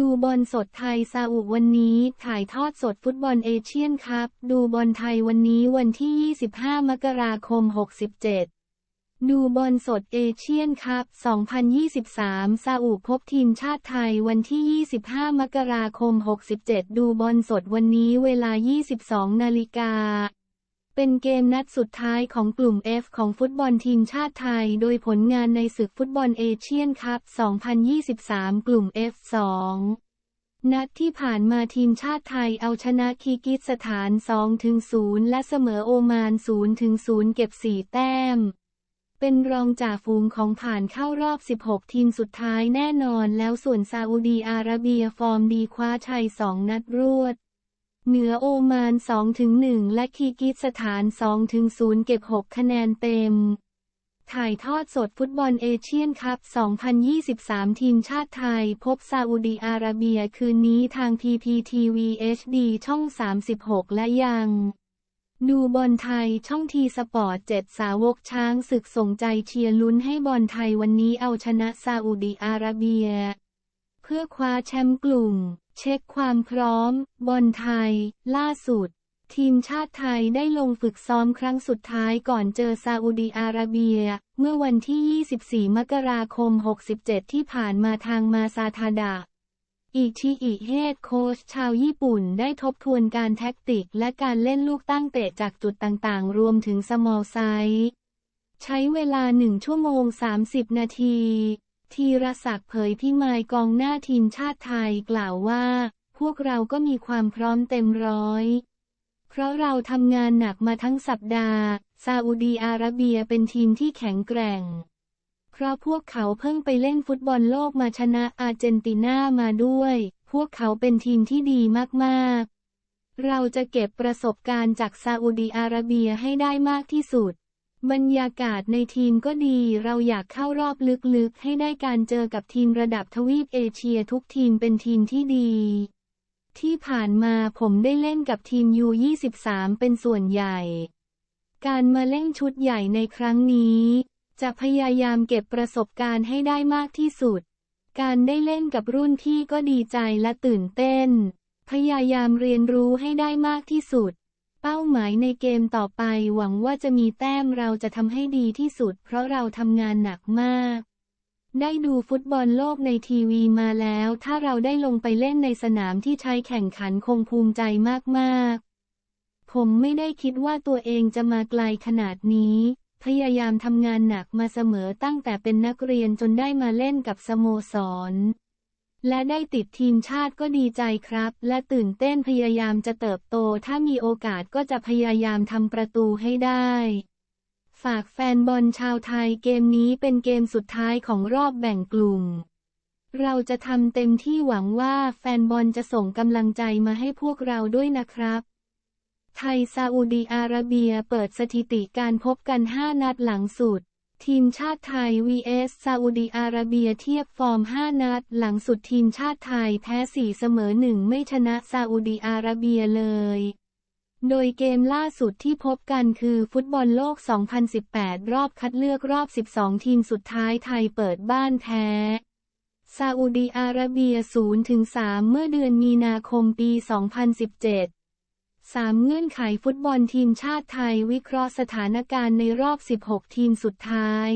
ดูบอลสดไทยซาอุวันนี้ ถ่ายทอดสดฟุตบอลเอเชียนคัพดูบอลไทยวันนี้วันที่ 25 มกราคม 67 ดูบอลสดเอเชียนคัพ2023 ซาอุพบทีมชาติไทยวันที่ 25 มกราคม 67 ดูบอลสดวันนี้เวลา 22 นาฬิกา เป็นเกมนัดสุดท้ายของกลุ่ม F ของฟุตบอลทีมชาติไทย โดยผลงานในศึกฟุตบอลเอเชียนคัพ 2023 กลุ่ม F2 นัดที่ผ่านมาทีมชาติไทยเอาชนะคีกิสถาน 2-0 และเสมอโอมาน 0-0 เก็บ 4 แต้ม เป็นรองจ่าฝูงของผ่านเข้ารอบ 16 ทีมสุดท้ายแน่นอนแล้วส่วนซาอุดีอาระเบียฟอร์มดีคว้าชัย 2 นัดรวด เหนือโอมาน 2-1 และคีกิสถาน 2-0 เก็บ 6 คะแนนเต็ม ถ่ายทอดสดฟุตบอลเอเชียนคัพ 2023 ทีมชาติไทย พบซาอุดีอาระเบียคืนนี้ทาง PPTV HD ช่อง 36 และยังดูบอลไทยช่องทีสปอร์ต7สาวกช้างศึกส่งใจเชียร์ลุ้นให้บอลไทยวันนี้เอาชนะซาอุดีอาระเบีย พื่อคว้าแชมป์กลุ่ม เช็คความพร้อม บอลไทย ล่าสุด ทีมชาติไทยได้ลงฝึกซ้อมครั้งสุดท้ายก่อนเจอซาอุดีอาระเบีย เมื่อวันที่ 24 มกราคม 67 ที่ผ่านมาทางมาซาทาดะอิชิอิเฮดโค้ชชาวญี่ปุ่นได้ทบทวนการแท็กติก และการเล่นลูกตั้งเตะจากจุดต่างๆ รวมถึงสมอลไซส์ใช้เวลา 1 ชั่วโมง 30 นาที ธีรศักดิ์เผยพี่มายกองหน้าทีมชาติไทยกล่าวว่า พวกเราก็มีความพร้อมเต็มร้อย เพราะเราทำงานหนักมาทั้งสัปดาห์ซาอุดีอาระเบียเป็นทีมที่แข็งแกร่ง เพราะพวกเขาเพิ่งไปเล่นฟุตบอลโลกมาชนะอาร์เจนตินามาด้วย พวกเขาเป็นทีมที่ดีมากๆ เราจะเก็บประสบการณ์จากซาอุดีอาระเบียให้ได้มากที่สุด บรรยากาศในทีมก็ดี เราอยากเข้ารอบลึกๆ ให้ได้การเจอกับทีมระดับทวีปเอเชียทุกทีมเป็นทีมที่ดี ที่ผ่านมาผมได้เล่นกับทีม U23 เป็นส่วนใหญ่ การมาเล่นชุดใหญ่ในครั้งนี้ จะพยายามเก็บประสบการณ์ให้ได้มากที่สุด การได้เล่นกับรุ่นพี่ก็ดีใจและตื่นเต้น พยายามเรียนรู้ให้ได้มากที่สุด เป้าหมายในเกมต่อไปหวังว่าจะมีแต้มเราจะทำให้ดีที่สุด เพราะเราทำงานหนักมาก ได้ดูฟุตบอลโลกในทีวีมาแล้ว ถ้าเราได้ลงไปเล่นในสนามที่ใช้แข่งขันคงภูมิใจมากๆ ผมไม่ได้คิดว่าตัวเองจะมาไกลขนาดนี้ พยายามทำงานหนักมาเสมอตั้งแต่เป็นนักเรียนจนได้มาเล่นกับสโมสร และได้ติดทีมชาติก็ดีใจครับ และตื่นเต้นพยายามจะเติบโต ถ้ามีโอกาสก็จะพยายามทำประตูให้ได้ ฝากแฟนบอลชาวไทยเกมนี้เป็นเกมสุดท้ายของรอบแบ่งกลุ่ม เราจะทำเต็มที่หวังว่าแฟนบอลจะส่งกำลังใจมาให้พวกเราด้วยนะครับไทยซาอุดีอาระเบียเปิดสถิติการพบกัน 5 นัดหลังสุด ทีมชาติไทย vs ซาอุดีอาระเบียเทียบฟอร์ม 5 นัด หลังสุดทีมชาติไทยแพ้ 4 เสมอ 1 ไม่ชนะซาอุดีอาระเบียเลย โดยเกมล่าสุดที่พบกันคือฟุตบอลโลก 2018 รอบคัดเลือกรอบ 12 ทีมสุดท้ายไทยเปิดบ้านแพ้ซาอุดีอาระเบีย 0-3 เมื่อเดือนมีนาคมปี 2017 3 เงื่อนไขฟุตบอลทีมชาติไทยวิเคราะห์สถานการณ์ในรอบ 16 ทีมสุดท้าย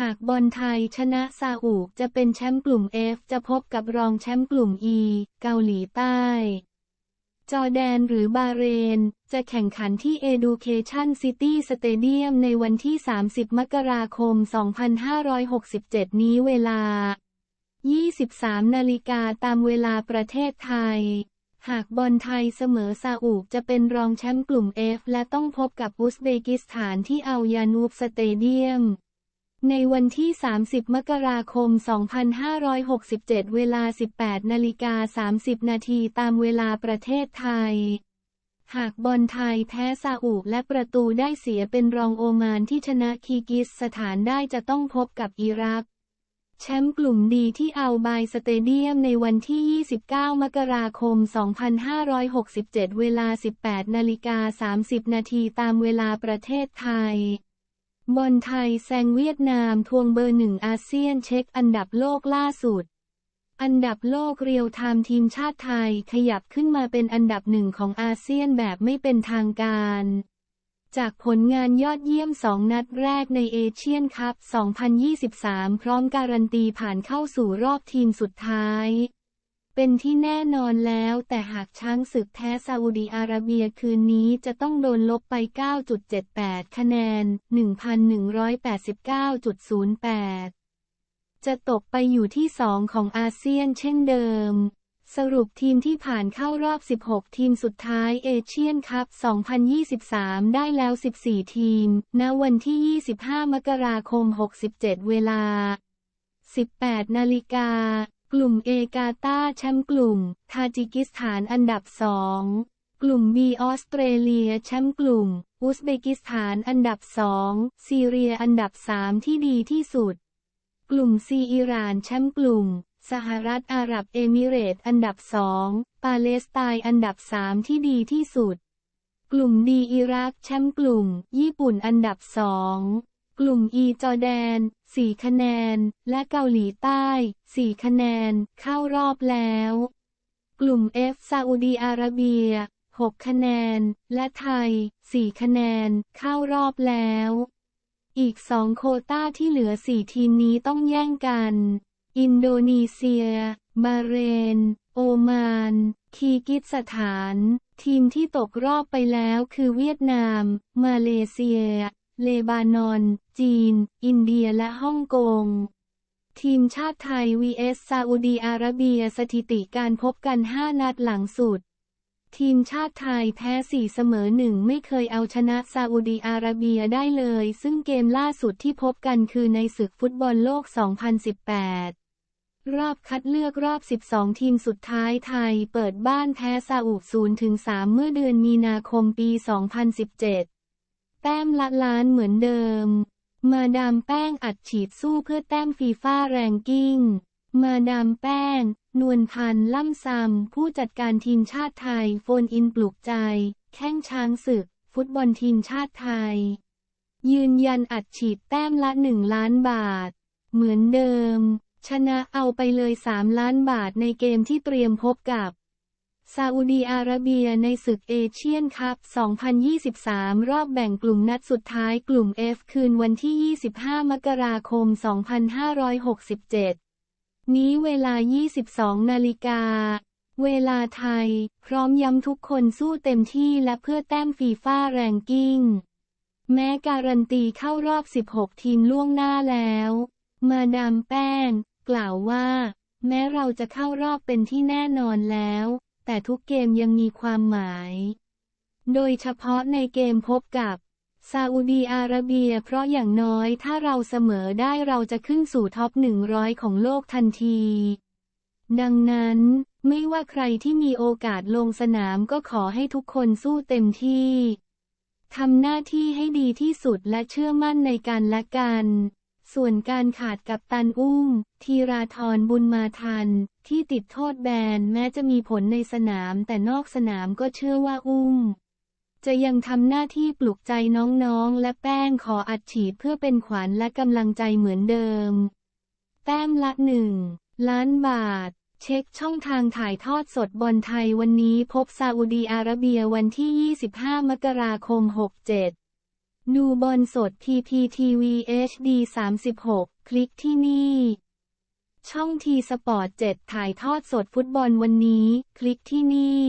หากบอลไทยชนะซาอุจะเป็นแชมป์กลุ่ม F จะพบกับรองแชมป์กลุ่ม E เกาหลีใต้ จอแดนหรือบาเรน จะแข่งขันที่ Education City Stadium ในวันที่ 30 มกราคม 2567 นี้เวลา 23 นาฬิกาตามเวลาประเทศไทย หากบอลไทยเสมอซาอุจะเป็นรองแชมป์กลุ่ม F และต้องพบกับอุซเบกิสถานที่เอายานูบสเตเดียม ในวันที่ 30 มกราคม 2567 เวลา 18 นาฬิกา 30 นาทีตามเวลาประเทศไทย หากบอลไทยแพ้ซาอุและประตูได้เสียเป็นรองโอมานที่ชนะคีกิสสถานได้จะต้องพบกับอิรัก แชมป์กลุ่มดีที่เอาบายสเตเดียมในวันที่ 29 มกราคม 2567 เวลา 18 นาฬิกา 30 นาทีตามเวลาประเทศไทย บอลไทยแซงเวียดนามทวงเบอร์หนึ่งอาเซียนเช็คอันดับโลกล่าสุด อันดับโลกเรียลไทม์ทีมชาติไทยขยับขึ้นมาเป็นอันดับหนึ่งของอาเซียนแบบไม่เป็นทางการ จากผลงานยอดเยี่ยมสองนัดแรกในเอเชียนคัพ 2023 พร้อมการันตีผ่านเข้าสู่รอบทีมสุดท้าย เป็นที่แน่นอนแล้วแต่หากช้างศึกแพ้ซาอุดีอาระเบียคืนนี้จะต้องโดนลบไป 9.78 คะแนน 1,189.08 จะตกไปอยู่ที่ 2 ของอาเซียนเช่นเดิม สรุปทีมที่ผ่านเข้ารอบ 16 ทีมสุดท้ายเอเชียนคัพ 2023 ได้แล้ว 14 ทีม ณ วันที่ 25 มกราคม 67 เวลา 18 นาฬิกา กลุ่มเอกาตาแชมป์กลุ่ม ทาจิกิสถานอันดับ 2 กลุ่มบีออสเตรเลียแชมป์กลุ่ม อุซเบกิสถานอันดับ 2 ซีเรียอันดับ 3 ที่ดีที่สุด กลุ่มซีอิหร่านแชมป์กลุ่ม สหรัฐอาหรับเอมิเรต์อันดับสองปาเลสไตน์อันดับสามที่ดีที่สุด กลุ่มดีอิรักแชมป์กลุ่ม ญี่ปุ่นอันดับสองกลุ่มอีจอแดนสี่คะแนน และเกาหลีใต้สี่คะแนน เข้ารอบแล้ว กลุ่ม F ซาอุดีอาระเบียหกคะแนน และไทยสี่คะแนน เข้ารอบแล้ว อีกสองโคต้าที่เหลือสี่ทีมนี้ต้องแย่งกัน อินโดนีเซียบาเรน โอมาน คีกิสถาน ทีมที่ตกรอบไปแล้วคือเวียดนาม มาเลเซีย เลบานอน จีน อินเดียและฮ่องกงทีมชาติไทย vs ซาอุดีอาระเบียสถิติการพบกัน 5 นัดหลังสุด ทีมชาติไทยแพ้สี่เสมอหนึ่งไม่เคยเอาชนะซาอุดีอาระเบียได้เลย ซึ่งเกมล่าสุดที่พบกันคือในศึกฟุตบอลโลก 2018 รอบคัดเลือกรอบ 12 ทีมสุดท้ายไทยเปิดบ้านแพ้ซาอุ0ถึง3เมื่อเดือนมีนาคมปี 2017 แต้มละล้านเหมือนเดิม มาดามแป้งอัดฉีดสู้เพื่อแต้มฟีฟ่าแรงกิ้ง มาดามแป้ง นวลพันธ์ล่ำซำผู้จัดการทีมชาติไทย โฟนอินปลุกใจ แข้งช้างศึก ฟุตบอลทีมชาติไทย ยืนยันอัดฉีดแต้มละหนึ่งล้านบาท เหมือนเดิม ชนะเอาไปเลย3ล้านบาทในเกมที่เตรียมพบกับซาอุดีอาระเบียในศึกเอเชียนคัพ 2023 รอบแบ่งกลุ่มนัดสุดท้ายกลุ่ม F คืนวันที่ 25 มกราคม 2567 นี้เวลา 22 นาฬิกา เวลาไทย พร้อมย้ำทุกคนสู้เต็มที่และเพื่อแต้มฟีฟ่าแรงกิ้ง แม้การันตีเข้ารอบ 16 ทีมล่วงหน้าแล้ว มาดามแป้งกล่าวว่า แม้เราจะเข้ารอบเป็นที่แน่นอนแล้ว แต่ทุกเกมยังมีความหมาย โดยเฉพาะในเกมพบกับ ซาอุดีอาระเบีย เพราะอย่างน้อยถ้าเราเสมอได้เราจะขึ้นสู่ท็อป 100 ของโลกทันที ดังนั้นไม่ว่าใครที่มีโอกาสลงสนามก็ขอให้ทุกคนสู้เต็มที่ทำหน้าที่ให้ดีที่สุดและเชื่อมั่นในกันและกัน ส่วนการขาดกับตันอุ้ม ทีราธรบุญมาทัน ที่ติดโทษแบนแม้จะมีผลในสนามแต่นอกสนามก็เชื่อว่าอุ้ม จะยังทำหน้าที่ปลุกใจน้องๆ และแป้งขออัดฉีดเพื่อเป็นขวัญและกำลังใจเหมือนเดิม แต้มละหนึ่งล้านบาท เช็คช่องทางถ่ายทอดสดบอลไทยวันนี้พบซาอุดีอาระเบียวันที่ 25 มกราคม 67 ดูบอลสด PPTV HD 36 คลิกที่นี่ ช่องทีสปอร์ต 7 ถ่ายทอดสดฟุตบอลวันนี้ คลิกที่นี่